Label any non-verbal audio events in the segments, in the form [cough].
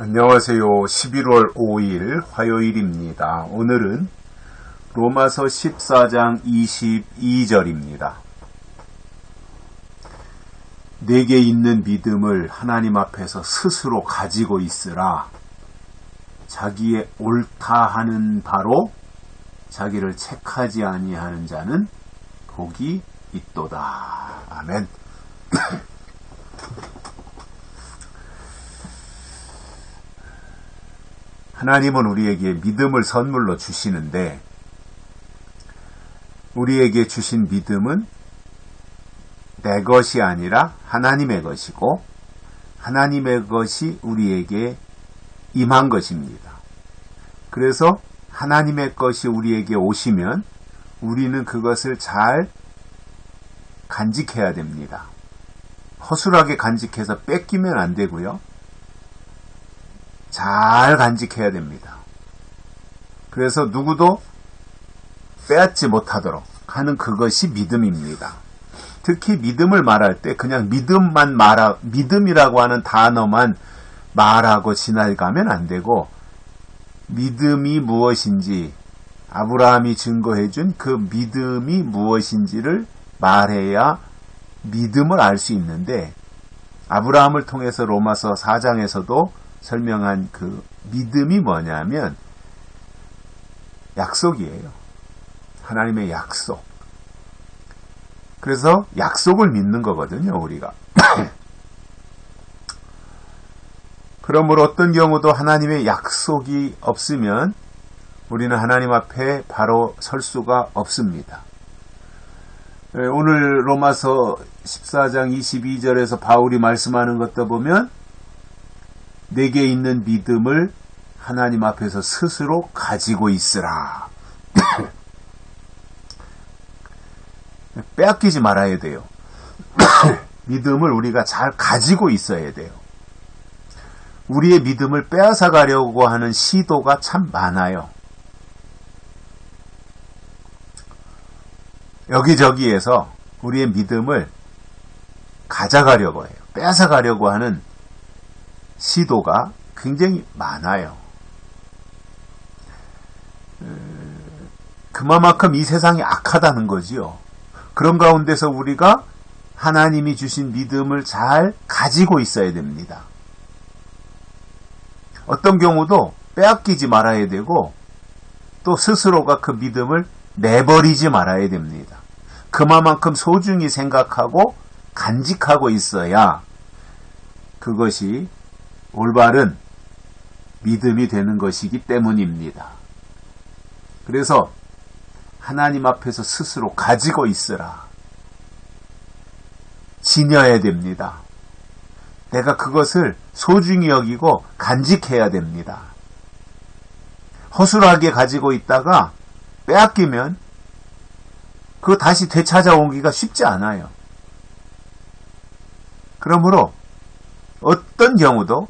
안녕하세요. 11월 5일 화요일입니다. 오늘은 로마서 14장 22절입니다. 내게 있는 믿음을 하나님 앞에서 스스로 가지고 있으라. 자기의 옳다 하는 바로 자기를 책하지 아니하는 자는 복이 있도다. 아멘. 하나님은 우리에게 믿음을 선물로 주시는데 우리에게 주신 믿음은 내 것이 아니라 하나님의 것이고 하나님의 것이 우리에게 임한 것입니다. 그래서 하나님의 것이 우리에게 오시면 우리는 그것을 잘 간직해야 됩니다. 허술하게 간직해서 뺏기면 안 되고요. 잘 간직해야 됩니다. 그래서 누구도 빼앗지 못하도록 하는 그것이 믿음입니다. 특히 믿음을 말할 때 그냥 믿음만 말하, 믿음이라고 하는 단어만 말하고 지나가면 안 되고, 믿음이 무엇인지, 아브라함이 증거해준 그 믿음이 무엇인지를 말해야 믿음을 알 수 있는데, 아브라함을 통해서 로마서 4장에서도 설명한 그 믿음이 뭐냐면 약속이에요. 하나님의 약속. 그래서 약속을 믿는 거거든요, 우리가. [coughs] 그러므로 어떤 경우도 하나님의 약속이 없으면 우리는 하나님 앞에 바로 설 수가 없습니다. 예, 오늘 로마서 14장 22절에서 바울이 말씀하는 것도 보면 내게 있는 믿음을 하나님 앞에서 스스로 가지고 있으라. [coughs] 빼앗기지 말아야 돼요. [coughs] 믿음을 우리가 잘 가지고 있어야 돼요. 우리의 믿음을 빼앗아 가려고 하는 시도가 참 많아요. 여기저기에서 우리의 믿음을 가져가려고 해요. 빼앗아 가려고 하는 시도가 굉장히 많아요. 그만큼 이 세상이 악하다는 거지요. 그런 가운데서 우리가 하나님이 주신 믿음을 잘 가지고 있어야 됩니다. 어떤 경우도 빼앗기지 말아야 되고 또 스스로가 그 믿음을 내버리지 말아야 됩니다. 그만큼 소중히 생각하고 간직하고 있어야 그것이 올바른 믿음이 되는 것이기 때문입니다. 그래서 하나님 앞에서 스스로 가지고 있으라. 지녀야 됩니다. 내가 그것을 소중히 여기고 간직해야 됩니다. 허술하게 가지고 있다가 빼앗기면 그거 다시 되찾아오기가 쉽지 않아요. 그러므로 어떤 경우도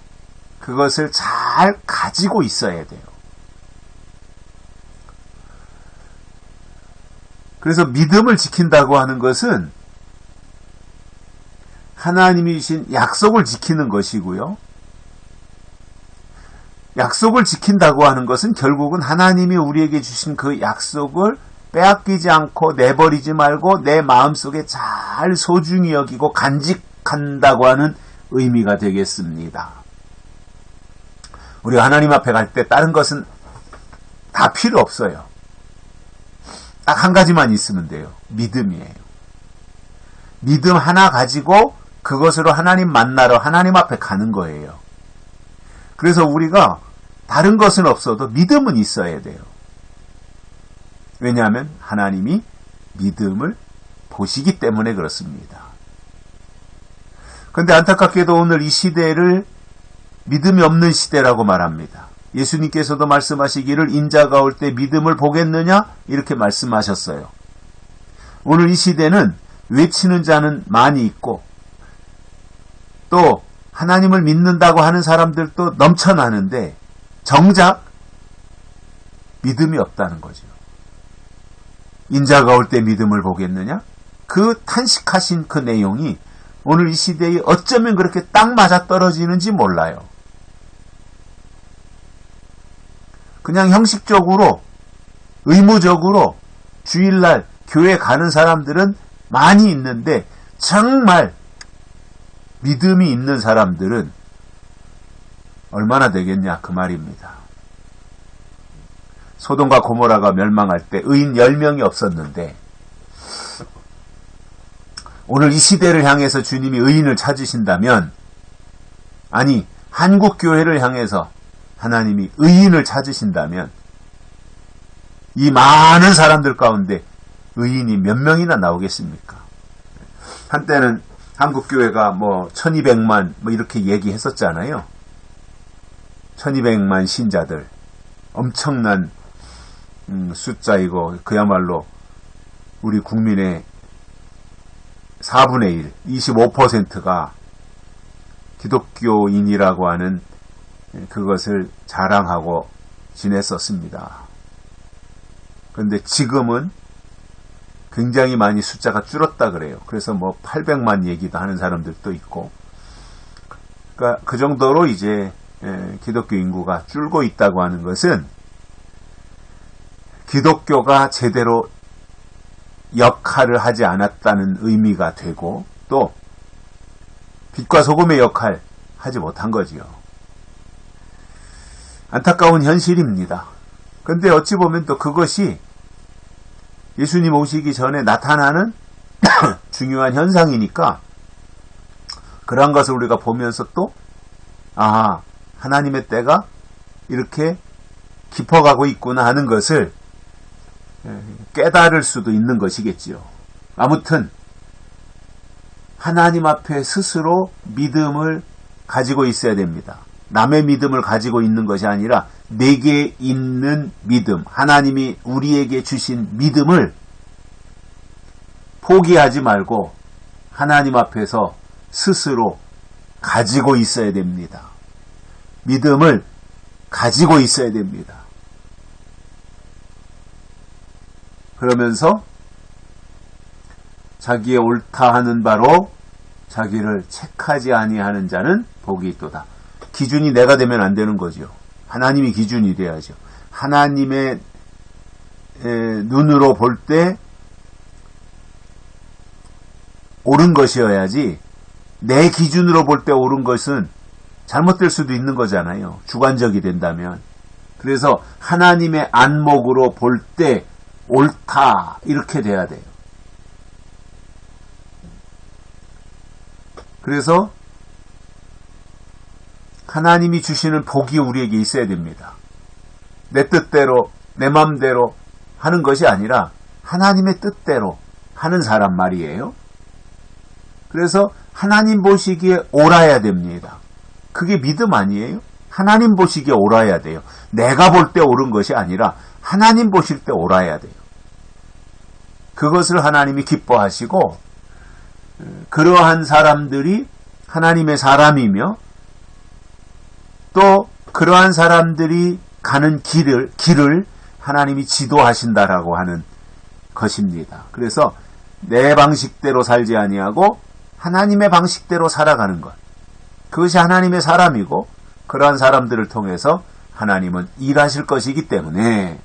그것을 잘 가지고 있어야 돼요. 그래서 믿음을 지킨다고 하는 것은 하나님이 주신 약속을 지키는 것이고요. 약속을 지킨다고 하는 것은 결국은 하나님이 우리에게 주신 그 약속을 빼앗기지 않고 내버리지 말고 내 마음속에 잘 소중히 여기고 간직한다고 하는 의미가 되겠습니다. 우리가 하나님 앞에 갈 때 다른 것은 다 필요 없어요. 딱 한 가지만 있으면 돼요. 믿음이에요. 믿음 하나 가지고 그것으로 하나님 만나러 하나님 앞에 가는 거예요. 그래서 우리가 다른 것은 없어도 믿음은 있어야 돼요. 왜냐하면 하나님이 믿음을 보시기 때문에 그렇습니다. 그런데 안타깝게도 오늘 이 시대를 믿음이 없는 시대라고 말합니다. 예수님께서도 말씀하시기를 인자가 올 때 믿음을 보겠느냐? 이렇게 말씀하셨어요. 오늘 이 시대는 외치는 자는 많이 있고 또 하나님을 믿는다고 하는 사람들도 넘쳐나는데 정작 믿음이 없다는 거죠. 인자가 올 때 믿음을 보겠느냐? 그 탄식하신 그 내용이 오늘 이 시대에 어쩌면 그렇게 딱 맞아 떨어지는지 몰라요. 그냥 형식적으로 의무적으로 주일날 교회 가는 사람들은 많이 있는데 정말 믿음이 있는 사람들은 얼마나 되겠냐 그 말입니다. 소돔과 고모라가 멸망할 때 의인 10명이 없었는데 오늘 이 시대를 향해서 주님이 의인을 찾으신다면 아니 한국 교회를 향해서 하나님이 의인을 찾으신다면 이 많은 사람들 가운데 의인이 몇 명이나 나오겠습니까? 한때는 한국 교회가 뭐 1200만 뭐 이렇게 얘기했었잖아요. 1200만 신자들 엄청난 음, 숫자이고 그야말로 우리 국민의 4분의 1, 25%가 기독교인이라고 하는 그것을 자랑하고 지냈었습니다. 그런데 지금은 굉장히 많이 숫자가 줄었다 그래요. 그래서 뭐 800만 얘기도 하는 사람들도 있고, 그러니까 그 정도로 이제 기독교 인구가 줄고 있다고 하는 것은 기독교가 제대로 역할을 하지 않았다는 의미가 되고 또 빛과 소금의 역할 하지 못한 거지요. 안타까운 현실입니다. 근데 어찌 보면 또 그것이 예수님 오시기 전에 나타나는 [coughs] 중요한 현상이니까 그러한 것을 우리가 보면서 또 아, 하나님의 때가 이렇게 깊어가고 있구나 하는 것을 깨달을 수도 있는 것이겠지요. 아무튼 하나님 앞에 스스로 믿음을 가지고 있어야 됩니다. 남의 믿음을 가지고 있는 것이 아니라 내게 있는 믿음, 하나님이 우리에게 주신 믿음을 포기하지 말고 하나님 앞에서 스스로 가지고 있어야 됩니다. 믿음을 가지고 있어야 됩니다. 그러면서 자기의 옳다 하는 바로 자기를 책하지 아니하는 자는 복이 있도다. 기준이 내가 되면 안 되는 거죠. 하나님이 기준이 돼야죠. 하나님의 눈으로 볼 때 옳은 것이어야지 내 기준으로 볼 때 옳은 것은 잘못될 수도 있는 거잖아요. 주관적이 된다면. 그래서 하나님의 안목으로 볼 때 옳다 이렇게 돼야 돼요. 그래서 하나님이 주시는 복이 우리에게 있어야 됩니다. 내 뜻대로, 내 맘대로 하는 것이 아니라 하나님의 뜻대로 하는 사람 말이에요. 그래서 하나님 보시기에 옳아야 됩니다. 그게 믿음 아니에요? 하나님 보시기에 옳아야 돼요. 내가 볼 때 옳은 것이 아니라 하나님 보실 때 옳아야 돼요. 그것을 하나님이 기뻐하시고 그러한 사람들이 하나님의 사람이며 또 그러한 사람들이 가는 길을 길을 하나님이 지도하신다라고 하는 것입니다. 그래서 내 방식대로 살지 아니하고 하나님의 방식대로 살아가는 것. 그것이 하나님의 사람이고 그러한 사람들을 통해서 하나님은 일하실 것이기 때문에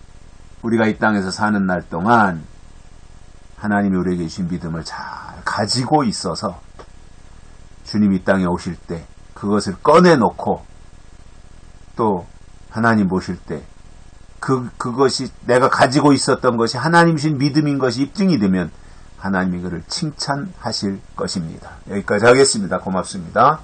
우리가 이 땅에서 사는 날 동안 하나님이 우리에게 주신 믿음을 잘 가지고 있어서 주님 이 땅에 오실 때 그것을 꺼내놓고 또 하나님 보실 때 그, 그것이 내가 가지고 있었던 것이 하나님신 믿음인 것이 입증이 되면 하나님이 그를 칭찬하실 것입니다. 여기까지 하겠습니다. 고맙습니다.